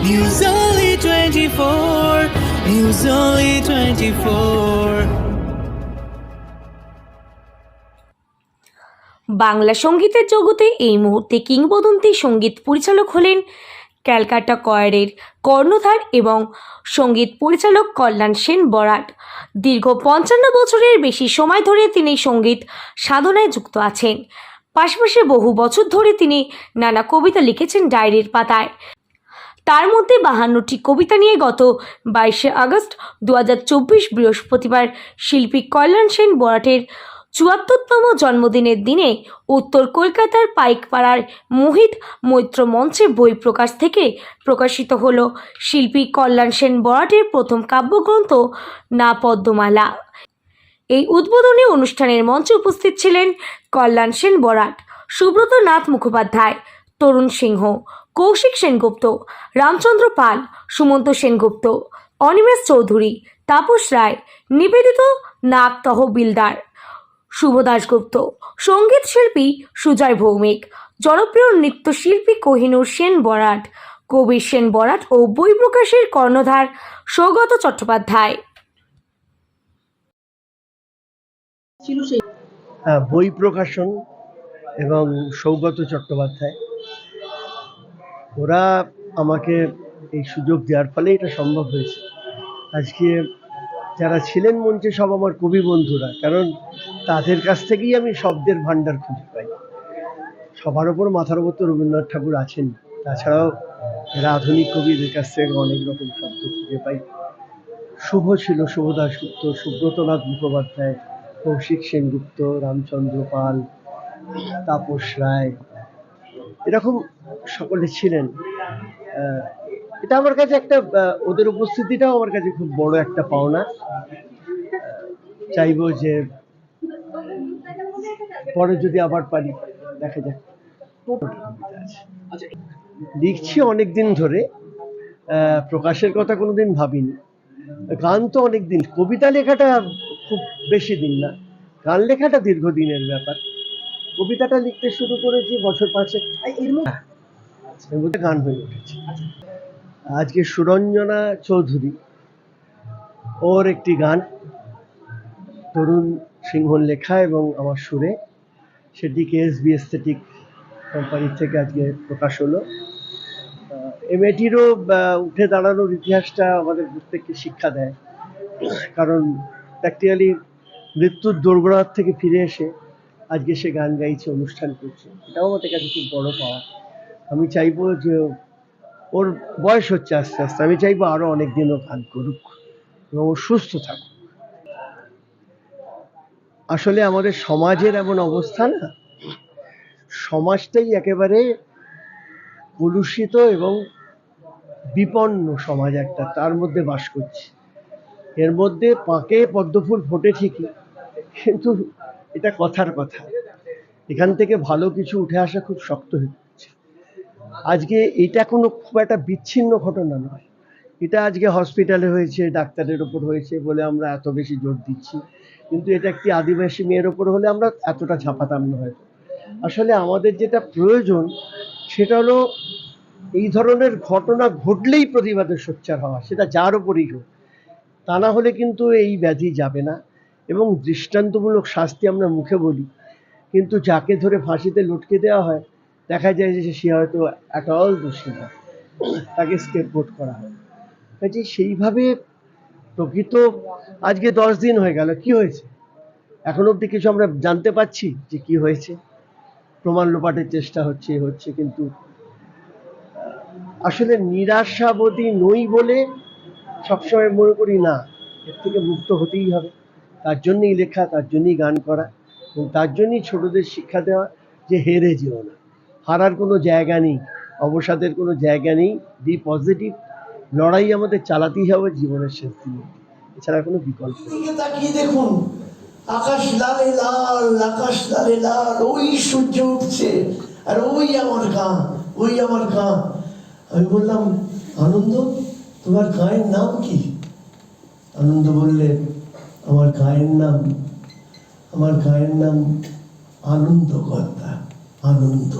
News Only 24. News Only 24. Bangla সঙ্গীতের জগতে এই মুহূর্তে কিংবদন্তি সংগীত পরিচালক হলেন ক্যালকাটা কয়ারের কর্ণধার এবং সংগীত পরিচালক কল্যাণ সেন বরাট দীর্ঘ পঞ্চান্ন বছরের বেশি সময় ধরে তিনি সংগীত সাধনায় যুক্ত আছেন পাশাপাশি বহু বছর ধরে তিনি নানা কবিতা লিখেছেন ডায়েরির পাতায় তার মধ্যে বাহান্নটি কবিতা নিয়ে গত বাইশে আগস্ট দু হাজার চব্বিশ বৃহস্পতিবার শিল্পী কল্যাণ সেন বরাটের চুয়াত্তরতম জন্মদিনের দিনে উত্তর কলকাতার পাইকপাড়ার মোহিত মৈত্র মঞ্চে বই প্রকাশ থেকে প্রকাশিত হলো। শিল্পী কল্যাণ সেন বরাটের প্রথম কাব্যগ্রন্থ না পদ্মমালা এই উদ্বোধনী অনুষ্ঠানের মঞ্চে উপস্থিত ছিলেন কল্যাণ সেন বরাট, সুব্রত নাথ মুখোপাধ্যায়, তরুণ সিংহ কৌশিক সেনগুপ্ত রামচন্দ্র পাল সুমন্ত সেনগুপ্ত অনিমেষ চৌধুরী তাপস রায় নিবেদিত নাগ তহবিলদার শুভ দাশগুপ্ত সংগীত শিল্পী সুজয় ভৌমিক জনপ্রিয় নৃত্যশিল্পী কোহিনুর সেন বরাট কবির সেন বরাট ও বই প্রকাশের কর্ণধার সৌগত চট্টোপাধ্যায়। হ্যাঁ, বই প্রকাশন এবং সৌগত চট্টোপাধ্যায়। ওরা আমাকে এই সুযোগ দেওয়ার ফলে এটা সম্ভব হয়েছে। আজকে যারা ছিলেন মঞ্চে সব আমার কবি বন্ধুরা, কারণ তাদের কাছ থেকেই আমি শব্দের ভাণ্ডার খুঁজে পাই। সবার ওপর মাথার ওপর তো রবীন্দ্রনাথ ঠাকুর আছেন। তাছাড়াও এরা আধুনিক কবিদের কাছ থেকে অনেক রকম শব্দ খুঁজে পাই। শুভ ছিল শুভ দাশগুপ্ত সুব্রতনাথ মুখোপাধ্যায়, কৌশিক সেনগুপ্ত, রামচন্দ্র পাল, তাপস রায় এরকম সকলে ছিলেন। এটা আমার কাছে একটা ওদের উপস্থিতিটাও আমার কাছে খুব বড় একটা পাওনা। চাইব যে পরে যদি আবার পারি, দেখা যাক। লিখছি অনেক দিন ধরে প্রকাশের কথা কোনোদিন ভাবিনি। গান তো অনেক দিন কবিতা লেখাটা খুব বেশি দিন না। গান লেখাটা দীর্ঘদিনের ব্যাপার। কবিতাটা লিখতে শুরু করেছি বছর পাঁচেক। এর মধ্যে গান হয়ে উঠেছে। আজকে সুরঞ্জনা চৌধুরী ওর একটি গান তরুণ সিংহর লেখা এবং আমার সুরে। সেটিকে এস বি এস্থেটিক কোম্পানির থেকে আজকে প্রকাশ হলো। এই মেয়েটিরও উঠে দাঁড়ানোর ইতিহাসটা আমাদের প্রত্যেককে শিক্ষা দেয়। কারণ প্র্যাকটিক্যালি মৃত্যুর দোরগোড়ার থেকে ফিরে এসে আজকে সে গান গাইছে, অনুষ্ঠান করছে। এটাও আমাদের কাছে খুব বড় পাওয়া। আমি চাইব যে ওর বয়স হচ্ছে আস্তে আস্তে, আমি চাইব আরও অনেক দিন ও গান করুক এবং ও সুস্থ থাকুক। আসলে আমাদের সমাজের এমন অবস্থা না, সমাজটাই একেবারে কলুষিত এবং বিপন্ন সমাজ একটা, তার মধ্যে বাস করছে। এর মধ্যে পাকে পদ্মফুল ফোটে ঠিকই, কিন্তু এটা কথার কথা। এখান থেকে ভালো কিছু উঠে আসা খুব শক্ত হয়ে যাচ্ছে। আজকে এটা কোনো খুব একটা বিচ্ছিন্ন ঘটনা নয়। এটা আজকে হসপিটালে হয়েছে, ডাক্তারের ওপর হয়েছে বলে আমরা এত বেশি জোর দিচ্ছি। কিন্তু এটা একটি আদিবাসী মেয়ের ওপর হলে আমরা এতটা ঝাঁপাতাম না হয়তো। আসলে আমাদের যেটা প্রয়োজন, সেটা হলো এই ধরনের ঘটনা ঘটলেই প্রতিবাদের সোচ্চার হওয়া, সেটা যার ওপরই হোক। তা না হলে কিন্তু এই ব্যাধি যাবে না। এবং দৃষ্টান্তমূলক শাস্তি আমরা মুখে বলি। কিন্তু যাকে ধরে ফাঁসিতে লটকে দেওয়া হয়, দেখা যায় যে সে হয়তো অ্যাট অল দোষী না। তাকে স্কেপবোট করা হয়। কাজে সেইভাবে প্রকৃত আজকে দশ দিন হয়ে গেল, কি হয়েছে? এখন অবধি কিছু আমরা জানতে পারছি যে কি হয়েছে। প্রমাণ লোপাটের চেষ্টা হচ্ছে হচ্ছে, কিন্তু আসলে নিরাশাবতী নই বলে সবসময় মনে করি না। এর থেকে মুক্ত হতেই হবে। তার জন্যই লেখা, তার জন্যই গান করা এবং তার জন্যই ছোটদের শিক্ষা দেওয়া যে হেরে যেও না। হারার কোনো জায়গা নেই, অবসাদের কোনো জায়গা নেই বি পজিটিভ লড়াই আমাদের চালাতেই হবে জীবনের শেষ দিনে এছাড়া কোনো বিকল্প তাকিয়ে দেখুন, আকাশ লালে লাল, আকাশ লালে লাল, ওই সূর্য উঠছে, আর ওই আমার গান, ওই আমার গান। আমি বললাম, আনন্দ, তোমার গায়ের নাম কি? আনন্দ বললে আমার গায়ের নাম আমার গায়ের নাম আনন্দ কর্তা আনন্দ।